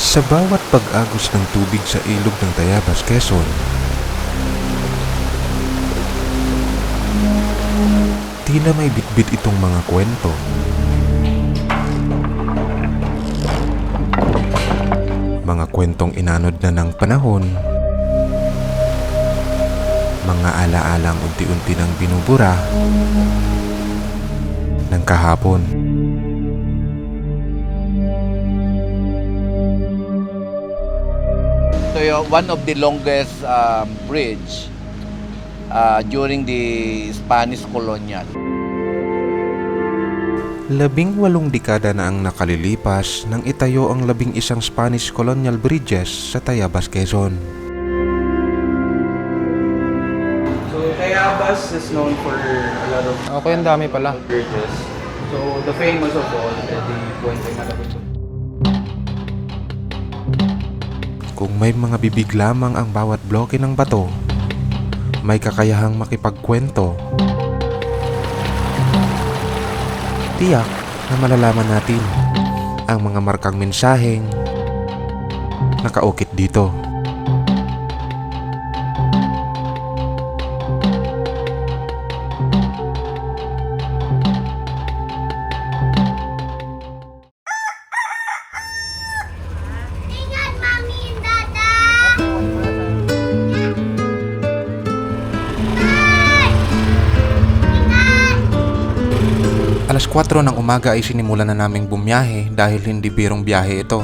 Sa bawat pag-agos ng tubig sa ilog ng Tayabas, Quezon, tila may bitbit itong mga kwento. Mga kwentong inanod na ng panahon, mga alaalang unti-unti nang binubura ng kahapon. So yung one of the longest um, bridge uh, during the Spanish colonial. Labing walong dekada na ang nakalilipas nang itayo ang labing isang Spanish colonial bridges sa Tayabas, Quezon. So, Tayabas is known for a lot of Okay, ang dami pala. bridges. So, the famous of all, the Puente Malaguto. Kung may mga bibig lamang ang bawat bloke ng bato, may kakayahang makipagkwento. Tiyak na malalaman natin ang mga markang mensaheng nakaukit dito. 4 ng umaga ay sinimulan na naming bumiyahe dahil hindi birong biyahe ito.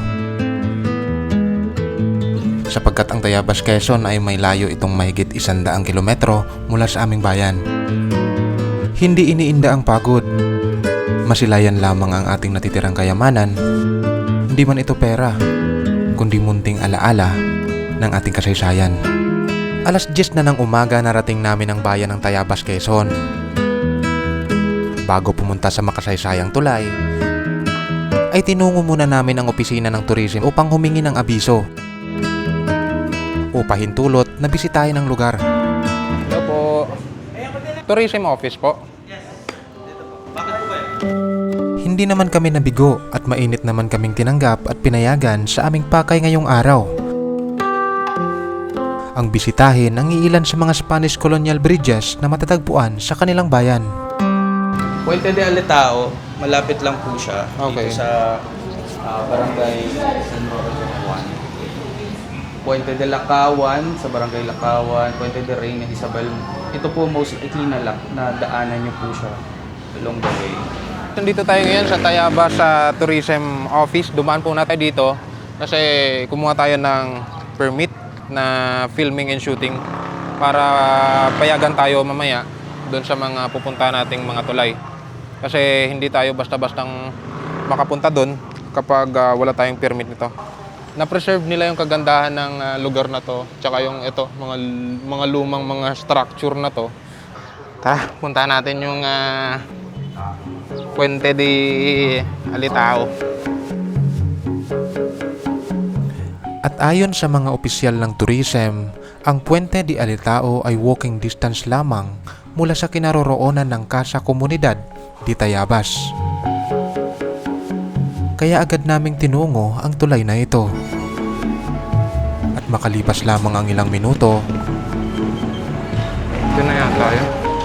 Sapagkat ang Tayabas Quezon ay may layo itong mahigit isandaang kilometro mula sa aming bayan. Hindi iniinda ang pagod. Masilayan lamang ang ating natitirang kayamanan. Hindi man ito pera, kundi munting alaala ng ating kasaysayan. Alas 10 na ng umaga narating namin ang bayan ng Tayabas Quezon bago pumunta sa makasaysayang tulay, ay tinungo muna namin ang opisina ng tourism upang humingi ng abiso. Upahin tulot na bisitahin ang lugar. Hello po. Tourism office po. Hindi naman kami nabigo at mainit naman kaming tinanggap at pinayagan sa aming pakay ngayong araw. Ang bisitahin ang iilan sa mga Spanish colonial bridges na matatagpuan sa kanilang bayan. Puente de Aletao, malapit lang po siya. Okay. Dito sa ah, barangay San Roque Juan. Puente de Lacawan, sa barangay Lacawan. Puente de Reina Isabel. Ito po most likely na, lak- na daanan niyo po siya along the way. Nandito tayo ngayon sa Tayabas sa Tourism Office. Dumaan po natin dito kasi kumuha tayo ng permit na filming and shooting para payagan tayo mamaya doon sa mga pupunta nating mga tulay. Kasi hindi tayo basta-bastang makapunta doon kapag ah, wala tayong permit nito. Na-preserve nila yung kagandahan ng ah, lugar na to, tsaka yung ito, mga mga lumang mga structure na to. Tara, punta natin yung ah, Puente de Alitao. At ayon sa mga opisyal ng tourism, ang Puente de Alitao ay walking distance lamang mula sa kinaroroonan ng Casa Komunidad di Tayabas. Kaya agad naming tinungo ang tulay na ito. At makalipas lamang ang ilang minuto, Ito na yan tayo.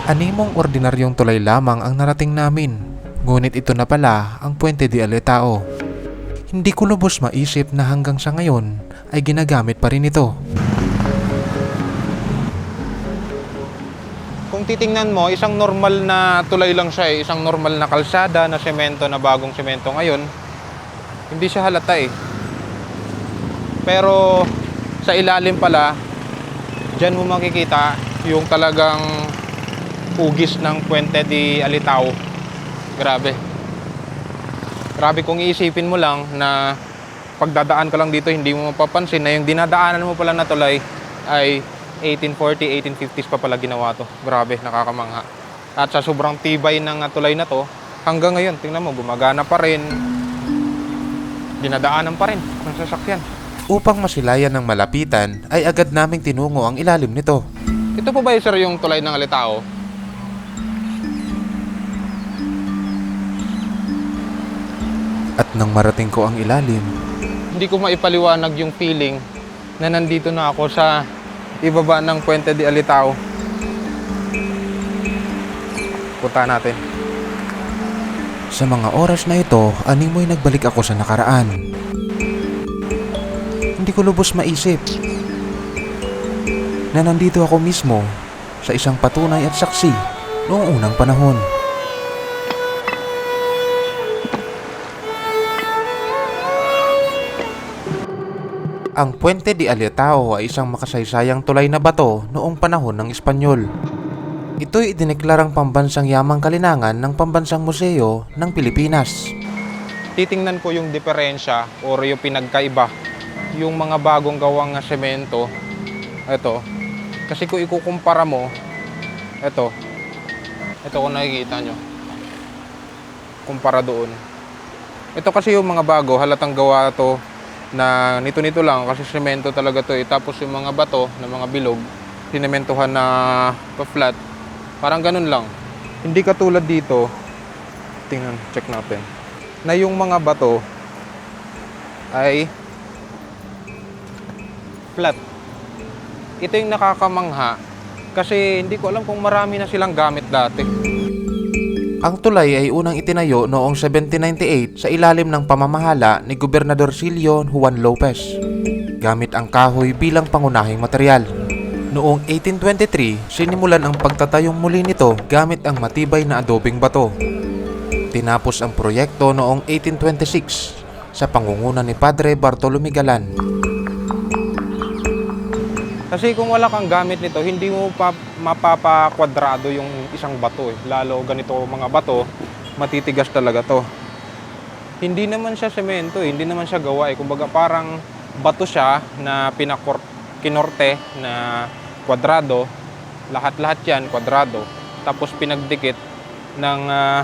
animong ordinaryong tulay lamang ang narating namin. Ngunit ito na pala ang Puente de Alitao. Hindi ko lubos maisip na hanggang sa ngayon ay ginagamit pa rin ito. Kung titingnan mo, isang normal na tulay lang siya eh. Isang normal na kalsada na semento na bagong semento ngayon. Hindi siya halata eh. Pero sa ilalim pala, dyan mo makikita yung talagang ugis ng Puente de Alitao. Grabe. Grabe kung iisipin mo lang na pagdadaan ka lang dito, hindi mo mapapansin na yung dinadaanan mo pala na tulay ay 1840, 1850s pa pala ginawa to. Grabe, nakakamangha. At sa sobrang tibay ng uh, tulay na to, hanggang ngayon, tingnan mo, gumagana pa rin. Dinadaanan pa rin ng sasakyan. Upang masilayan ng malapitan ay agad naming tinungo ang ilalim nito. Ito po ba sir yung tulay ng Alitao? At nang marating ko ang ilalim, hindi ko maipaliwanag yung feeling na nandito na ako sa ibaba ng Puente de Alitao. Punta natin. Sa mga oras na ito, animoy nagbalik ako sa nakaraan. Hindi ko lubos maisip na nandito ako mismo sa isang patunay at saksi noong unang panahon. Ang Puente de Alitao ay isang makasaysayang tulay na bato noong panahon ng Espanyol. Ito'y idineklarang pambansang yamang kalinangan ng Pambansang Museo ng Pilipinas. Titingnan ko yung diferensya or yung pinagkaiba. Yung mga bagong gawang semento. Ito. Kasi kung ikukumpara mo, ito. Ito kung nakikita nyo. Kumpara doon. Ito kasi yung mga bago, halatang gawa to na nito-nito lang kasi semento talaga to eh. Tapos yung mga bato na mga bilog, sinementohan na pa-flat. Parang ganun lang. Hindi katulad dito. Tingnan, check natin. Na yung mga bato ay flat. Ito yung nakakamangha kasi hindi ko alam kung marami na silang gamit dati. Ang tulay ay unang itinayo noong 1798 sa ilalim ng pamamahala ni Gobernador Silio Juan Lopez gamit ang kahoy bilang pangunahing material. Noong 1823, sinimulan ang pagtatayong muli nito gamit ang matibay na adobeng bato. Tinapos ang proyekto noong 1826 sa pangunguna ni Padre Bartolome Galan. Kasi kung wala kang gamit nito, hindi mo pa mapapakwadrado yung isang bato eh. Lalo ganito mga bato, matitigas talaga to. Hindi naman siya semento eh, hindi naman siya gawa eh. Kumbaga parang bato siya na pinakor kinorte na kwadrado. Lahat-lahat yan kwadrado. Tapos pinagdikit ng ah,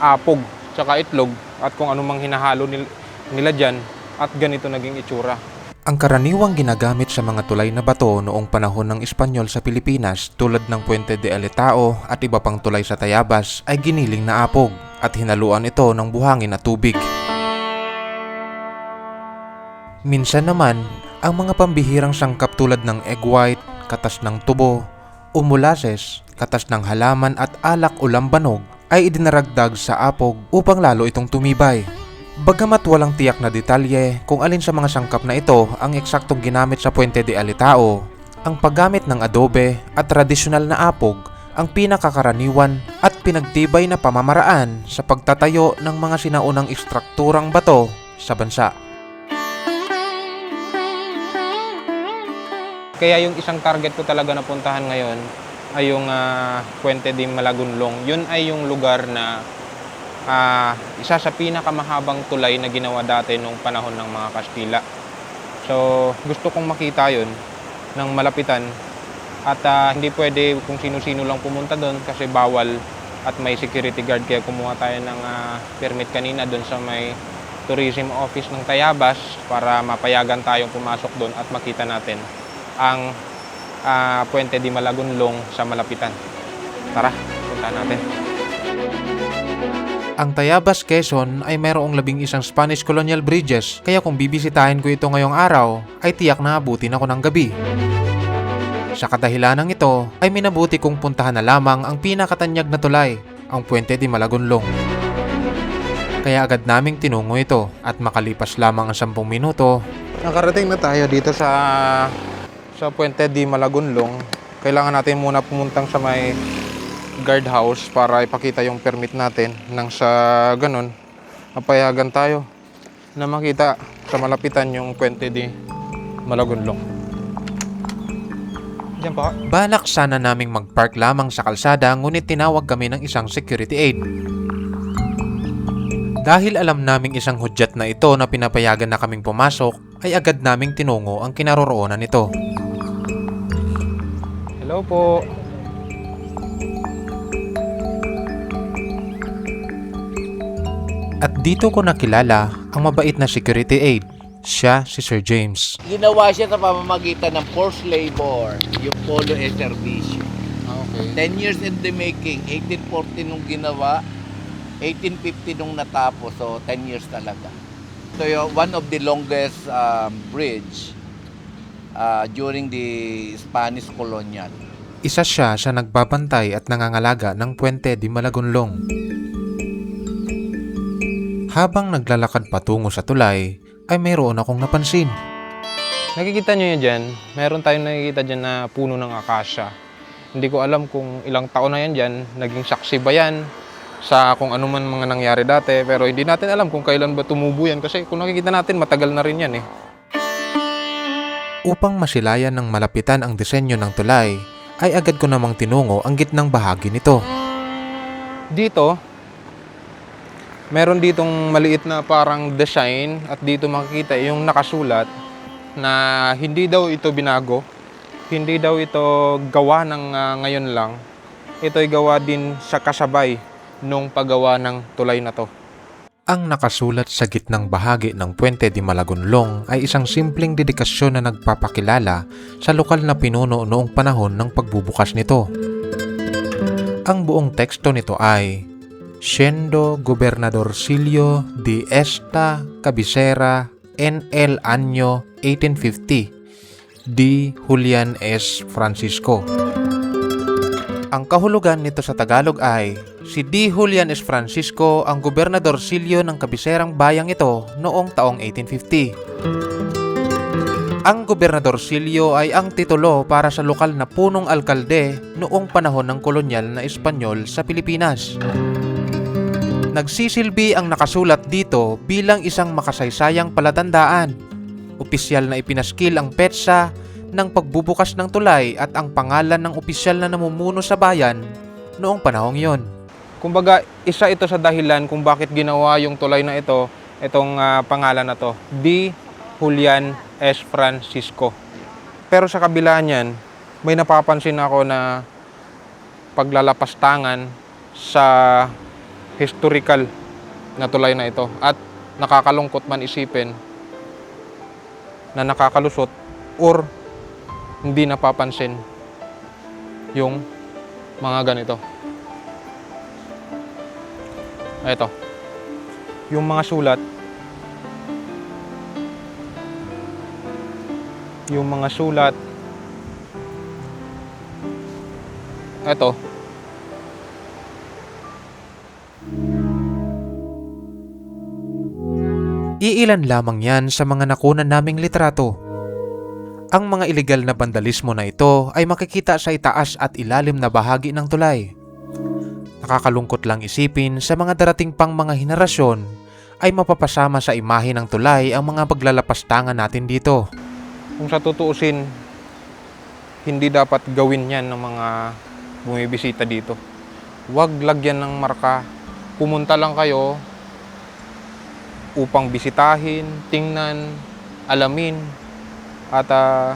apog, tsaka itlog at kung anumang hinahalo nil- nila dyan at ganito naging itsura. Ang karaniwang ginagamit sa mga tulay na bato noong panahon ng Espanyol sa Pilipinas tulad ng Puente de Alitao at iba pang tulay sa Tayabas ay giniling na apog at hinaluan ito ng buhangin at tubig. Minsan naman, ang mga pambihirang sangkap tulad ng egg white, katas ng tubo, o molasses, katas ng halaman at alak o lambanog ay idinaragdag sa apog upang lalo itong tumibay. Bagamat walang tiyak na detalye kung alin sa mga sangkap na ito ang eksaktong ginamit sa Puente de Alitao, ang paggamit ng adobe at tradisyonal na apog ang pinakakaraniwan at pinagtibay na pamamaraan sa pagtatayo ng mga sinaunang istrukturang bato sa bansa. Kaya yung isang target ko talaga na puntahan ngayon ay yung ah, Puente de Malagunlong. Yun ay yung lugar na ah, isa sa pinakamahabang tulay na ginawa dati nung panahon ng mga Kastila. So, gusto kong makita yun ng malapitan. At ah, hindi pwede kung sino-sino lang pumunta doon kasi bawal at may security guard. Kaya kumuha tayo ng ah, permit kanina doon sa may tourism office ng Tayabas para mapayagan tayong pumasok doon at makita natin ang ah, Puente di Malagunlong sa Malapitan. Tara, punta natin. Ang Tayabas, Quezon ay mayroong labing isang Spanish colonial bridges kaya kung bibisitahin ko ito ngayong araw ay tiyak na abutin ako ng gabi. Sa kadahilanang ito ay minabuti kong puntahan na lamang ang pinakatanyag na tulay, ang Puente de Malagunlong. Kaya agad naming tinungo ito at makalipas lamang ang 10 minuto Nakarating na tayo dito sa sa Puente di Malagunlong. Kailangan natin muna pumuntang sa may guardhouse para ipakita yung permit natin nang sa ganun mapayagan tayo na makita sa malapitan yung Puente di Malagunlong. Diyan pa. Balak sana naming mag-park lamang sa kalsada ngunit tinawag kami ng isang security aid. Dahil alam naming isang hudyat na ito na pinapayagan na kaming pumasok, ay agad naming tinungo ang kinaroroonan nito. Hello po. At dito ko nakilala ang mabait na security aid. Siya si Sir James. Ginawa siya sa pamamagitan ng forced labor, yung polo e servicio. Okay. 10 years in the making, 1840 nung ginawa, 1850 nung natapos, so 10 years talaga. Ito yung one of the longest um, bridge uh, during the Spanish colonial. Isa siya sa nagbabantay at nangangalaga ng Puente di Malagonlong. Habang naglalakad patungo sa tulay, ay mayroon akong napansin. Nakikita nyo yun dyan, meron tayong nakikita dyan na puno ng akasya. Hindi ko alam kung ilang taon na yan dyan, naging saksi ba yan sa kung ano man mga nangyari dati, pero hindi natin alam kung kailan ba tumubo yan kasi kung nakikita natin matagal na rin yan eh. Upang masilayan ng malapitan ang disenyo ng tulay, ay agad ko namang tinungo ang gitnang bahagi nito. Dito, meron ditong maliit na parang design at dito makikita yung nakasulat na hindi daw ito binago, hindi daw ito gawa ng ah, ngayon lang. Ito ay gawa din sa kasabay nung paggawa ng tulay na to. Ang nakasulat sa gitnang bahagi ng Puente di Malagonlong ay isang simpleng dedikasyon na nagpapakilala sa lokal na pinuno noong panahon ng pagbubukas nito. Ang buong teksto nito ay Siendo Gobernadorcillo de esta cabecera en el año 1850 di Julian S. Francisco. Ang kahulugan nito sa Tagalog ay si D. Julian S. Francisco ang gobernadorsilyo ng kabiserang bayang ito noong taong 1850. Ang gobernadorsilyo ay ang titulo para sa lokal na punong alkalde noong panahon ng kolonyal na Espanyol sa Pilipinas. Nagsisilbi ang nakasulat dito bilang isang makasaysayang palatandaan. Opisyal na ipinaskil ang petsa ng pagbubukas ng tulay at ang pangalan ng opisyal na namumuno sa bayan noong panahong yon. Kumbaga, isa ito sa dahilan kung bakit ginawa yung tulay na ito, itong ah, pangalan na to, D. Julian S. Francisco. Pero sa kabila niyan, may napapansin ako na paglalapastangan sa historical na tulay na ito at nakakalungkot man isipin na nakakalusot or hindi napapansin yung mga ganito. Ito. Yung mga sulat. Yung mga sulat. Ito. Iilan lamang yan sa mga nakunan naming litrato. Ang mga ilegal na vandalismo na ito ay makikita sa itaas at ilalim na bahagi ng tulay. Nakakalungkot lang isipin sa mga darating pang mga henerasyon ay mapapasama sa imahe ng tulay ang mga paglalapastangan natin dito. Kung sa tutuusin, hindi dapat gawin yan ng mga bumibisita dito. Huwag lagyan ng marka. Pumunta lang kayo upang bisitahin, tingnan, alamin, at ah,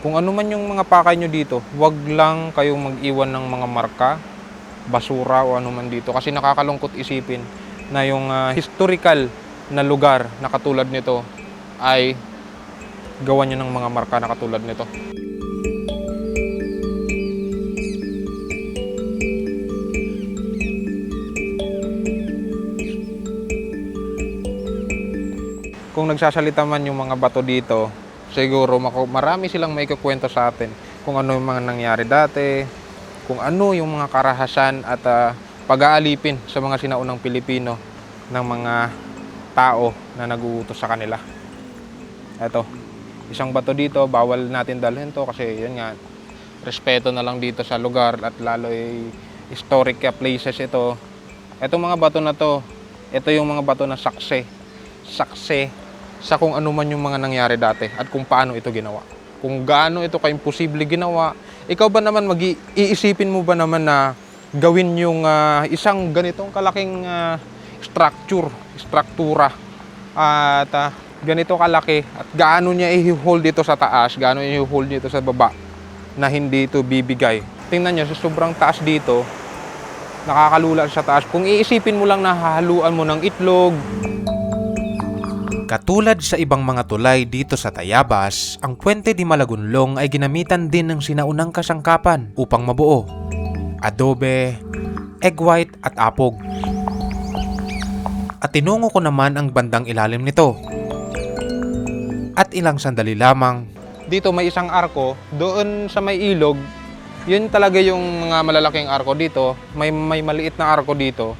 kung ano man yung mga pakay nyo dito, huwag lang kayong mag-iwan ng mga marka, basura o ano man dito. Kasi nakakalungkot isipin na yung ah, historical na lugar na katulad nito ay gawan nyo ng mga marka na katulad nito. Kung nagsasalita man yung mga bato dito, siguro marami silang may kukwento sa atin kung ano yung mga nangyari dati, kung ano yung mga karahasan at ah, pag-aalipin sa mga sinaunang Pilipino ng mga tao na naguutos sa kanila. Eto, isang bato dito, bawal natin dalhin to kasi yun nga, respeto na lang dito sa lugar at lalo ay historic places ito. Etong mga bato na to, ito yung mga bato na sakse. Sakse sa kung ano man yung mga nangyari dati at kung paano ito ginawa. Kung gaano ito ka-imposible ginawa, ikaw ba naman mag-iisipin mo ba naman na gawin yung ah, isang ganitong kalaking ah, structure, struktura at ah, ganito kalaki at gaano niya i-hold dito sa taas, gaano i-hold dito sa baba na hindi ito bibigay. Tingnan niyo, sa sobrang taas dito, nakakalula sa taas. Kung iisipin mo lang na hahaluan mo ng itlog, Katulad sa ibang mga tulay dito sa Tayabas, ang Puente di Malagunlong ay ginamitan din ng sinaunang kasangkapan upang mabuo. Adobe, egg white at apog. At tinungo ko naman ang bandang ilalim nito. At ilang sandali lamang, Dito may isang arko, doon sa may ilog, yun talaga yung mga malalaking arko dito. May, may maliit na arko dito.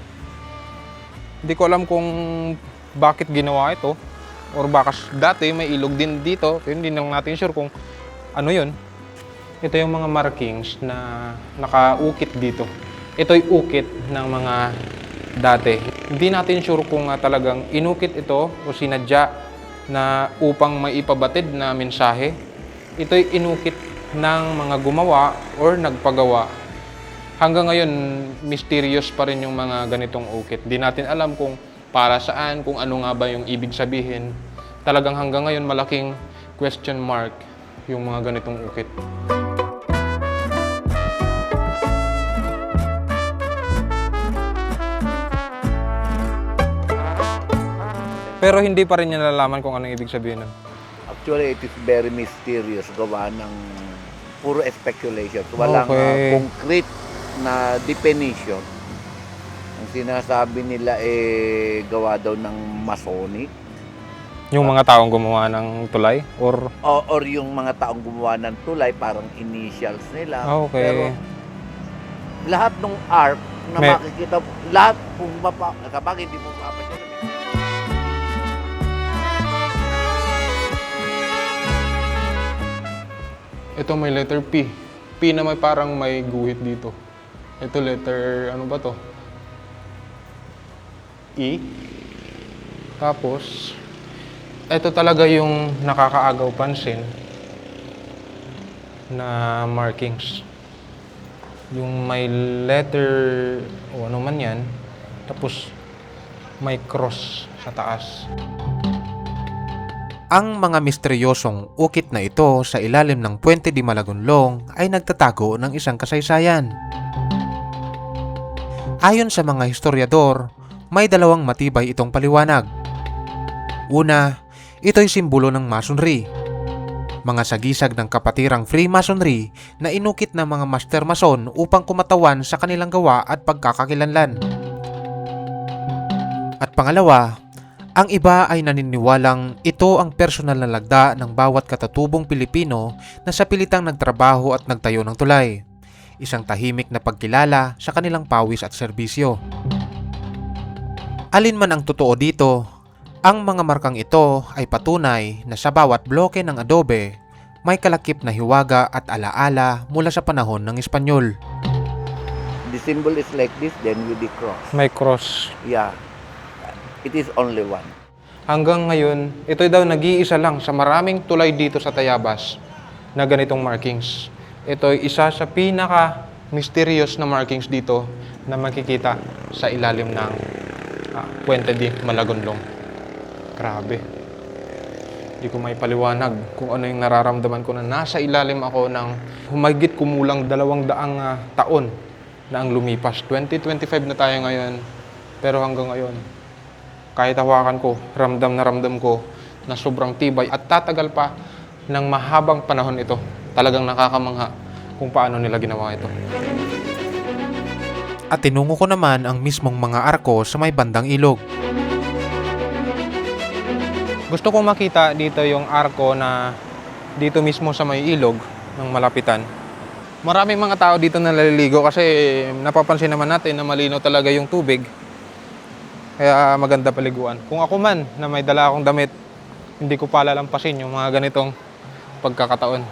Hindi ko alam kung bakit ginawa ito. Or baka dati may ilog din dito. Pero hindi lang natin sure kung ano yun. Ito yung mga markings na nakaukit dito. Ito'y ukit ng mga dati. Hindi natin sure kung ah, talagang inukit ito o sinadya na upang maipabatid na mensahe. Ito'y inukit ng mga gumawa or nagpagawa. Hanggang ngayon, mysterious pa rin yung mga ganitong ukit. Di natin alam kung para saan, kung ano nga ba yung ibig sabihin. Talagang hanggang ngayon, malaking question mark yung mga ganitong ukit. Pero hindi pa rin niya nalalaman kung anong ibig sabihin nun. Actually, it is very mysterious. Gawa ng puro speculation. Walang Okay. uh, concrete na definition. Sinasabi nila eh gawa daw ng Masonic Yung mga taong gumawa ng tulay or o, or yung mga taong gumawa ng tulay parang initials nila. Ah, okay. Pero lahat ng art na May- makikita, lahat kung mapa, kapag hindi mo mapapasya Ito may letter P. P na may parang may guhit dito. Ito letter, ano ba to? E. Tapos, ito talaga yung nakakaagaw pansin na markings. Yung may letter o ano man yan, tapos may cross sa taas. ang mga misteryosong ukit na ito sa ilalim ng Puente di Malagonlong ay nagtatago ng isang kasaysayan. Ayon sa mga historiador, may dalawang matibay itong paliwanag. Una, ito'y simbolo ng masonry. Mga sagisag ng kapatirang Freemasonry na inukit ng mga master mason upang kumatawan sa kanilang gawa at pagkakakilanlan. At pangalawa, ang iba ay naniniwalang ito ang personal na lagda ng bawat katatubong Pilipino na sa pilitang nagtrabaho at nagtayo ng tulay. Isang tahimik na pagkilala sa kanilang pawis at serbisyo. Alin man ang totoo dito, ang mga markang ito ay patunay na sa bawat bloke ng adobe may kalakip na hiwaga at alaala mula sa panahon ng Espanyol. The symbol is like this, then with the cross. May cross. Yeah. It is only one. Hanggang ngayon, ito daw nag-iisa lang sa maraming tulay dito sa Tayabas na ganitong markings. Ito ay isa sa pinaka mysterious na markings dito na makikita sa ilalim ng ah, Puente di Malagonlong. Grabe. Hindi ko may paliwanag kung ano yung nararamdaman ko na nasa ilalim ako ng humagit kumulang dalawang daang ah, taon na ang lumipas. 2025 na tayo ngayon. Pero hanggang ngayon, kahit hawakan ko, ramdam na ramdam ko na sobrang tibay at tatagal pa ng mahabang panahon ito. Talagang nakakamangha kung paano nila ginawa ito. At tinungo ko naman ang mismong mga arko sa may bandang ilog. Gusto kong makita dito yung arko na dito mismo sa may ilog ng malapitan. Maraming mga tao dito na naliligo kasi napapansin naman natin na malino talaga yung tubig. Kaya maganda paliguan. Kung ako man na may dala akong damit, hindi ko palalampasin yung mga ganitong pagkakataon.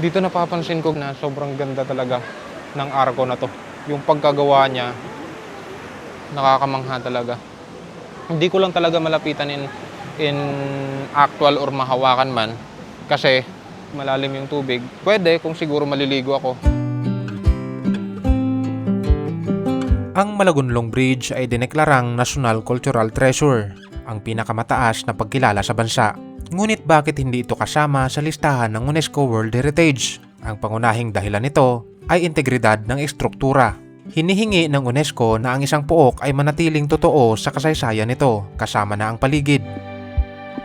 Dito napapansin ko na sobrang ganda talaga ng arko na to. Yung pagkagawa niya, nakakamangha talaga. Hindi ko lang talaga malapitan in, in actual or mahawakan man kasi malalim yung tubig. Pwede kung siguro maliligo ako. Ang Malagunlong Bridge ay dineklarang National Cultural Treasure, ang pinakamataas na pagkilala sa bansa. Ngunit bakit hindi ito kasama sa listahan ng UNESCO World Heritage? Ang pangunahing dahilan nito ay integridad ng estruktura. Hinihingi ng UNESCO na ang isang pook ay manatiling totoo sa kasaysayan nito kasama na ang paligid.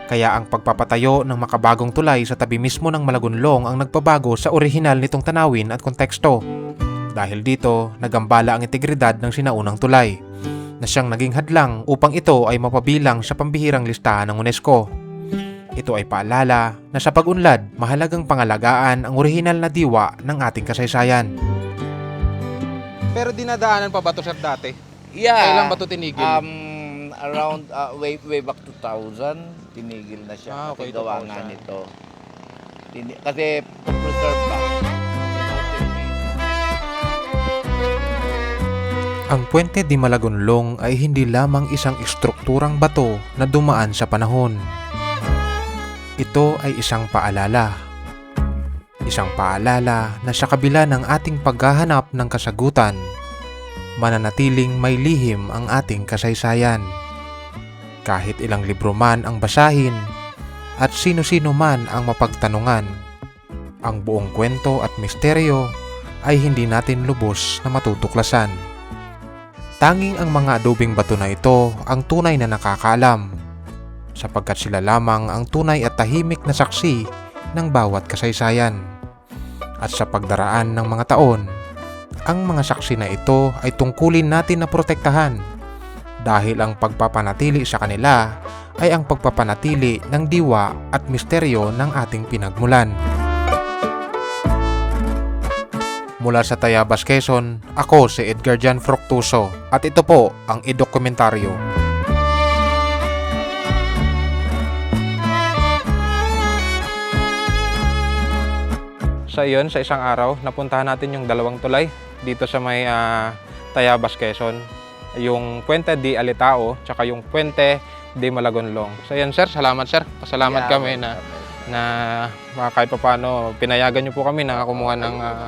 Kaya ang pagpapatayo ng makabagong tulay sa tabi mismo ng Malagunlong ang nagpabago sa orihinal nitong tanawin at konteksto. Dahil dito, nagambala ang integridad ng sinaunang tulay. na siyang naging hadlang upang ito ay mapabilang sa pambihirang listahan ng UNESCO. Ito ay paalala na sa pag-unlad, mahalagang pangalagaan ang orihinal na diwa ng ating kasaysayan. Pero dinadaanan pa ba to sir dati? Yeah. Kailan ba to tinigil? Um, around, uh, way, way back 2000, tinigil na siya. Ah, kasi okay, gawa 2000. nga nito. Tini- kasi preserve ba? Ang Puente di Malagonlong ay hindi lamang isang istrukturang bato na dumaan sa panahon. Ito ay isang paalala. Isang paalala na sa kabila ng ating paghahanap ng kasagutan, mananatiling may lihim ang ating kasaysayan. Kahit ilang libro man ang basahin at sino-sino man ang mapagtanungan, ang buong kwento at misteryo ay hindi natin lubos na matutuklasan. Tanging ang mga adobing bato na ito ang tunay na nakakaalam sapagkat sila lamang ang tunay at tahimik na saksi ng bawat kasaysayan. At sa pagdaraan ng mga taon, ang mga saksi na ito ay tungkulin natin na protektahan dahil ang pagpapanatili sa kanila ay ang pagpapanatili ng diwa at misteryo ng ating pinagmulan. Mula sa Tayabas, Quezon, ako si Edgar Jan Fructuso at ito po ang idokumentaryo. Sa iyon, sa isang araw, napuntahan natin yung dalawang tulay dito sa may ah, Tayabas, Quezon. Yung Puente di Alitao, tsaka yung Puente di Malagonlong. So yan sir, salamat sir. Pasalamat Yeah, kami na na uh, kahit paano pinayagan niyo po kami na kumuha ng ah,